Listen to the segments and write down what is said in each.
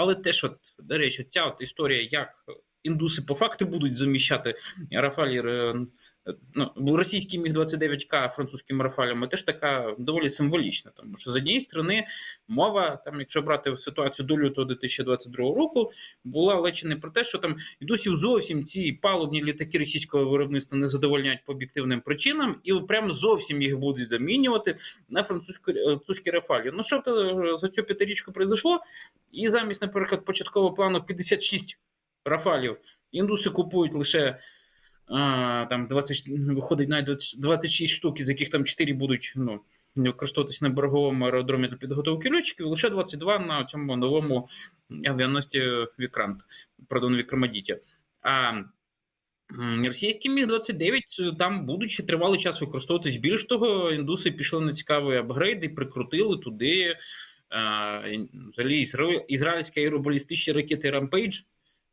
Але теж, от, до речі, ця от історія, як індуси по факту будуть заміщати Рафалі е, ну, російський міг 29К французькими рафалями, теж така доволі символічна. Тому що з однієї сторони мова, там, якщо брати ситуацію до лютого 2022 року, була лече не про те, що там індусів зовсім ці палубні літаки російського виробництва не задовольняють по об'єктивним причинам, і прям зовсім їх будуть замінювати на французькі рафалі. Ну що то за цю п'ятирічку произошло? І замість, наприклад, початкового плану 56 рафалів, індуси купують лише а, там 20, виходить навіть 26 штук, із яких там 4 будуть ну, використовуватися на береговому аеродромі для підготовки льотчиків, лише 22 на цьому новому авіаносці Вікрант, пардон, Вікрамадіті. А російський Міг-29 там будуть ще тривалий час використовуватись. Більш того, індуси пішли на цікавий апгрейд і прикрутили туди а, ізраїльські аеробалістичні ракети Rampage.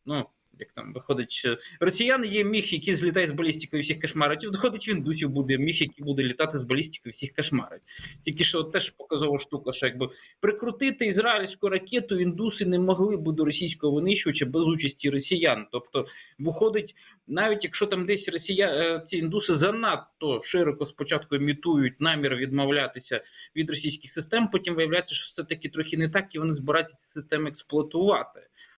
Ну, як там виходить, е, росіян є міг, який злітає з балістикою всіх кошмарить, і виходить в індусів буде міг, який буде літати з балістикою всіх кошмарить. Тільки що теж показова штука, що якби прикрутити ізраїльську ракету індуси не могли б до російського винищувача без участі росіян. Тобто, виходить, навіть якщо там десь росія, е, ці індуси занадто широко спочатку імітують намір відмовлятися від російських систем, потім виявляється, що все таки трохи не так, і вони збираються ці системи експлуатувати.